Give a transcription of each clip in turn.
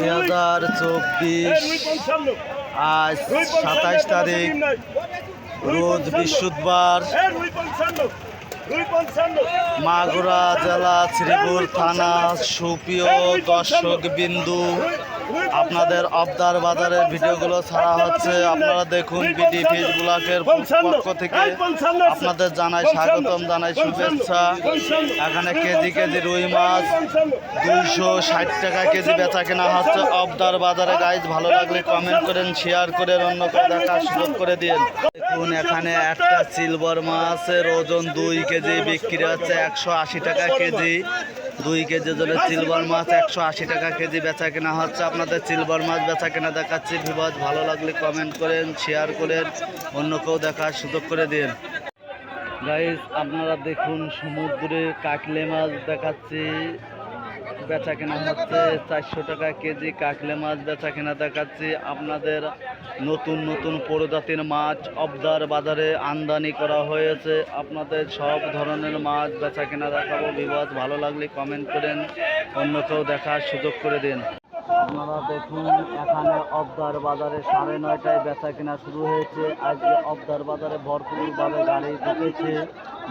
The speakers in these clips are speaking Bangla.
দুই হাজার চব্বিশ আজ সাতাইশ তারিখ রোজ বৃহস্পতিবার। মাগুরা জেলা শ্রীপুর থানা সুপ্রিয় দর্শক বিন্দু আপনাদের আবদার বাজারের ভিডিওগুলো ছাড়া হচ্ছে। আপনারা দেখুন বিডি পক্ষ থেকে। আপনাদের জানাই স্বাগতম, জানাই শুভেচ্ছা। এখানে কেজি কেজি রুই মাছ, দুইশো ষাট টাকা কেজি বেচা কেনা হচ্ছে। আবদার বাজারে গাইজ ভালো লাগলে কমেন্ট করেন শেয়ার করে অন্য কেউ দেখার সুযোগ করে দিন দেখুন, এখানে একটা সিলভার মাছের ওজন দুই কেজি, বিক্রি হচ্ছে একশো আশি টাকা কেজি। দুই কেজি ধরে সিলভার মাছ একশো আশি টাকা কেজি বেচা কেনা হচ্ছে। আপনাদের সিলভার মাছ বেচা কেনা দেখাচ্ছি। ভিবাজ ভালো লাগলে কমেন্ট করেন শেয়ার করেন, অন্য কেউ দেখার সুযোগ করে দিন। গাইজ আপনারা দেখুন, সমুদ্রে কাকলে মাছ দেখাচ্ছি। বেচা কেনা হচ্ছে চারশো টাকা কেজি কাকলে মাছ বেচা কেনা দেখাচ্ছি। আপনাদের নতুন নতুন প্রজাতির মাছ অবদার বাজারে আমদানি করা হয়েছে। আপনাদের সব ধরনের মাছ বেচা কেনা দেখাবো। বিবাদ ভালো লাগলে কমেন্ট করেন। অন্য কেউ দেখার সুযোগ করে দিন। আপনারা দেখুন, এখানে অবদার বাজারে সাড়ে নয়টায় বেচা কেনা শুরু হয়েছে। আজকে অবদার বাজারে ভরপুরভাবে গাড়ি ঢুকেছে।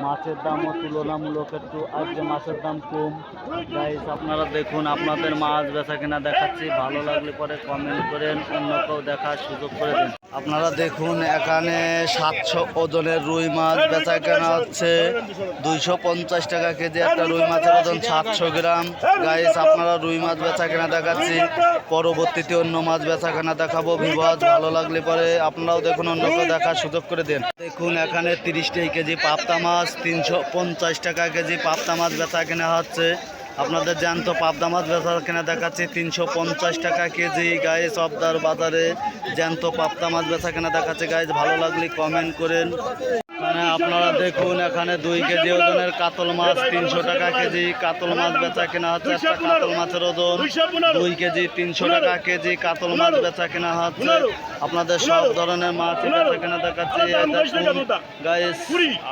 মাছের দামও তুলনামূলক একটু, আজকে মাছের দাম কম। গাইস আপনারা দেখুন, আপনাদের মাছ বেচা কেনা দেখাচ্ছি। ভালো লাগলে পরে কমেন্ট করেন, অন্য কেউ দেখার সুযোগ করে দিন। আপনারা দেখুন, এখানে সাতশো ওজনের রুই মাছ বেচা কেনা হচ্ছে। দুইশো পঞ্চাশ টাকা কেজি একটা রুই মাছের ওজন সাতশো গ্রাম। গাইস আপনারা রুই মাছ বেচা কেনা দেখাচ্ছি। পরবর্তীতে অন্য মাছ বেচা কেনা দেখাবো। বিবাদ ভালো লাগলে পরে আপনারাও দেখুন অন্য কেউ দেখার সুযোগ করে দিন। দেখুন, এখানে তিরিশটাই কেজি পাপ্তা মাছ, তিনশো পঞ্চাশ টাকা কেজি পাপ্তা মাছ বেচা কেনা হচ্ছে। আপনাদের জ্যান্ত পাবদা মাছ বেচা কেনা দেখাচ্ছি। তিনশো পঞ্চাশ টাকা কেজি গায়ে সবদার বাজারে জ্যান্ত পাবদা মাছ বেচা কেনা দেখাচ্ছে। গায়ে ভালো লাগলে কমেন্ট করেন। আপনারা দেখুন এখানে দুই কেজি ওজনের কাতল মাছ তিনশো টাকা কেজি কাতল মাছ বেচা কেনা হচ্ছে একটা কাতল মাছের ওজন দুই কেজি তিনশো টাকা কেজি কাতল মাছ বেচা কেনা হচ্ছে। আপনাদের সব ধরনের মাছ বেচা কেনা দেখাচ্ছি গাইস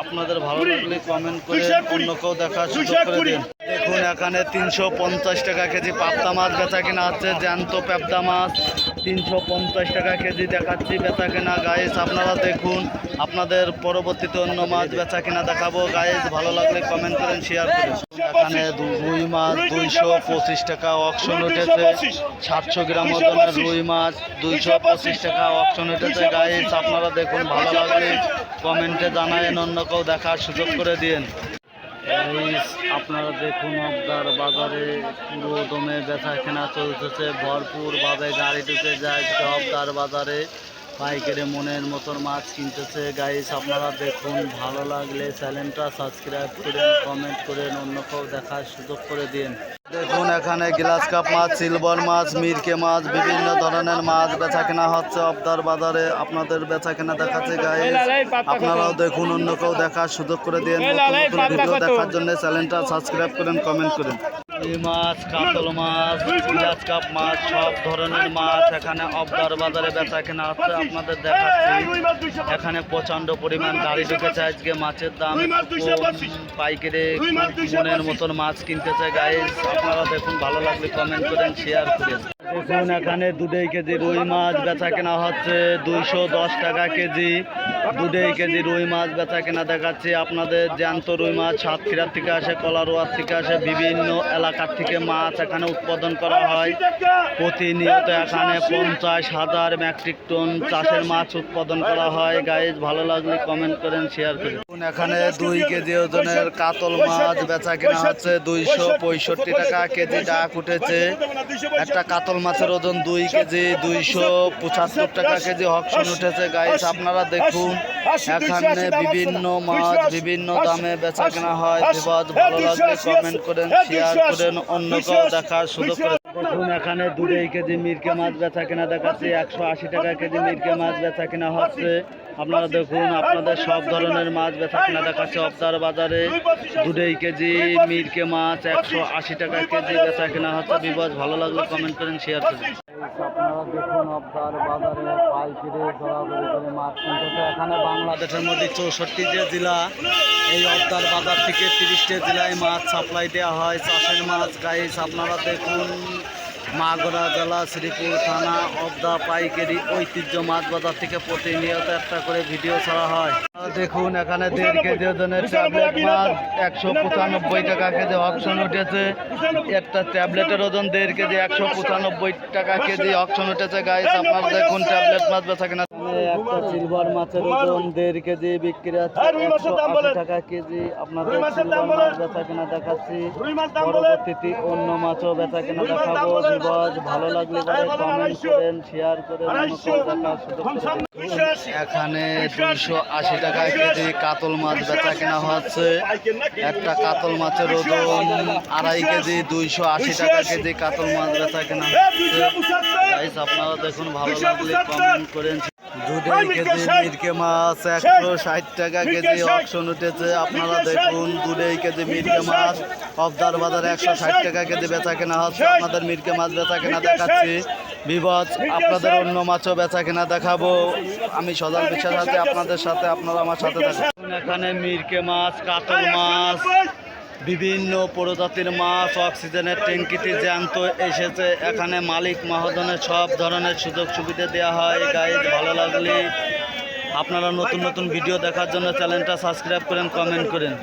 আপনাদের ভালো লাগলে কমেন্ট করে অন্য কেউ দেখার সুযোগ করে দিন। দেখুন এখানে তিনশো পঞ্চাশ টাকা কেজি পাবদা মাছ বেচা কেনা হচ্ছে জ্যান্ত পেপদা মাছ। তিনশো পঞ্চাশ টাকা কেজি দেখাচ্ছি বেচা কেনা। গাইস আপনারা দেখুন, আপনাদের পরবর্তীতে অন্য মাছ বেচা কেনা দেখাবো। গাইস ভালো লাগলে কমেন্ট করেন শেয়ার করেন এখানে রুই মাছ দুইশো পঁচিশ টাকা অকশন উঠেছে। সাতশো গ্রাম ওজনের রুই মাছ দুইশো পঁচিশ টাকা অকশন উঠেছে। গাইস আপনারা দেখুন, ভালো লাগলে কমেন্টে জানায়েন, অন্য কেউ দেখার সুযোগ করে দিন আপনারা দেখুন আপনার বাজারে পুরো দমে বেচা কেনা চলতেছে ভরপুরভাবে গাড়ি ঢুকে যায় আবদার বাজারে। পাইকারি মনের মতন মাছ কিনতেছে। গাইস আপনারা দেখুন, ভালো লাগলে চ্যানেলটা সাবস্ক্রাইব করেন কমেন্ট করেন অন্য কেউ দেখার সুযোগ করে দিন। দেখুন, এখানে গ্লাস কাপ মাছ সিলভার মাছ, মিরকে মাছ, বিভিন্ন ধরনের মাছ বেচা কেনা হচ্ছে আবদার বাজারে। আপনাদের বেচা কেনা দেখাচ্ছে গাইস আপনারাও দেখুন অন্য কেউ দেখার সুযোগ করে দিন। নতুন ভিডিও দেখার জন্য চ্যানেলটা সাবস্ক্রাইব করেন কমেন্ট করেন। মাছ কাতল মাছ পিঁয়াজ কাপ মাছ সব ধরনের মাছ এখানে অবদার বাজারে বেচা কেনা আছে আপনাদের দেখাচ্ছি। এখানে প্রচণ্ড পরিমাণ গাড়ি ঢুকেছে আজকে মাছের দাম। পাইকারি মনের মতন মাছ কিনতে চায় গাইজ আপনারা দেখুন ভালো লাগলে কমেন্ট করেন শেয়ার করেন। দেখুন এখানে দুদেই কেজি রুই মাছ বেচা কেনা হচ্ছে। দুইশো দশ টাকা কেজি দুদেই কেজি রুই মাছ বেচা কেনা দেখাচ্ছি। আপনাদের জ্যান্ত রুই মাছ সাতক্ষীরার থেকে আসে, কলারোয়ার থেকে আসে, বিভিন্ন এলাকার থেকে মাছ এখানে উৎপাদন করা হয়। প্রতিনিয়ত এখানে পঞ্চাশ হাজার মেট্রিক টন চাষের মাছ উৎপাদন করা হয়। গাইজ ভালো লাগলে কমেন্ট করেন শেয়ার করেন। এখানে দুই কেজি ওজনের কাতল মাছ বেচা কেনা হচ্ছে। দুইশো পঁয়ষট্টি টাকা কেজি ডাক উঠেছে। একটা কাতল মাছের ওজন দুই কেজি, দুইশো পঁচাত্তর টাকা কেজি অকশন উঠেছে। গাইস আপনারা দেখুন, এখানে বিভিন্ন মাছ বিভিন্ন দামে বেচা কেনা হয় ভালো লাগলে কমেন্ট করেন শেয়ার করেন, অন্য কেউ দেখার সুযোগ করে দেখুন এখানে দুই কেজি মিরকে মাছ বেচা কেনা দেখাচ্ছি, একশো আশি টাকা কেজি মিরকে মাছ বেচা কেনা হচ্ছে। আপনারা দেখুন, আপনাদের সব ধরনের মাছ বেচা কেনা দেখাচ্ছে অবদার বাজারে। দুই কেজি মিরকে মাছ একশো আশি টাকা কেজি বেচা কেনা হচ্ছে। বিবাদ ভালো লাগল কমেন্ট করেন শেয়ার করেন। আপনারা দেখুন আপনার বাজারে পাইকারি ঘোরাঘুরি করে মাছ কিনতেছে এখানে বাংলাদেশের মধ্যে চৌষট্টি যে জেলা, এই অবদার বাজার থেকে তিরিশটা জেলায় মাছ সাপ্লাই দেওয়া হয়, চাষের মাছ গাইস আপনারা দেখুন। মাগুরা জেলা শ্রীপুর থানা অবদা পাইকারি ঐতিহ্য মাছ বাজার থেকে প্রতিনিয়ত একটা করে ভিডিও ছাড়া হয়। দেখুন এখানে দেড় কেজি ওজনের ট্যাবলেট মাছ একশো পঁচানব্বই টাকা কেজি অপশন উঠেছে। একটা ট্যাবলেটের ওজন দেড় কেজি একশো পঁচানব্বই টাকা কেজি অপশন উঠেছে। গাইস আপনারা দেখুন ট্যাবলেট মাছ বেচা কিনা একটা সিলভার মাছের ওজন দেড় কেজি বিক্রি আছে একশো আশি টাকা কেজি। আপনাদের সিলভার মাছ বেচা কিনা দেখাচ্ছি। পরবর্তীতে অন্য মাছও বেচা কিনা দেখাবো। বিবাদ ভালো লাগলে কমেন্ট করেন শেয়ার করেন এখানে দুইশো আশি। টাকা কেজি কাতল মাছ বেচা কেনা হচ্ছে। একটা কাতল মাছের ওজন আড়াই কেজি দুইশো আশি টাকা কেজি কাতল মাছ বেচা কেনা হচ্ছে। আপনারা দেখুন ভালো লাগলে কমেন্ট করেন দুধের কেজি মিরকে মাছ একশো ষাট টাকা কেজি অপশন উঠেছে। আপনারা দেখুন দুধের কেজি মিরকে মাছ। অফদার বাজারে একশো ষাট টাকা কেজি বেচা কেনা হচ্ছে। আপনাদের মিরকে মাছ বেচা কেনা দেখাচ্ছি। বিপদ আপনাদের অন্য মাছও বেচা কেনা দেখাবো। আমি সজাল বিশ্বাস আছি আপনাদের সাথে। আপনারা আমার সাথে থাকুন। এখানে মিরকে মাছ কাতল মাছ। বিভিন্ন প্রজাতির মাছ, অক্সিজেনের ট্যাঙ্কিতে জ্যান্ত এসেছে। এখানে মালিক মহাজনের সব ধরনের সুযোগ সুবিধা দেওয়া হয়। গাইজ ভালো লাগলে আপনারা নতুন নতুন ভিডিও দেখার জন্য চ্যানেলটা সাবস্ক্রাইব করেন কমেন্ট করেন।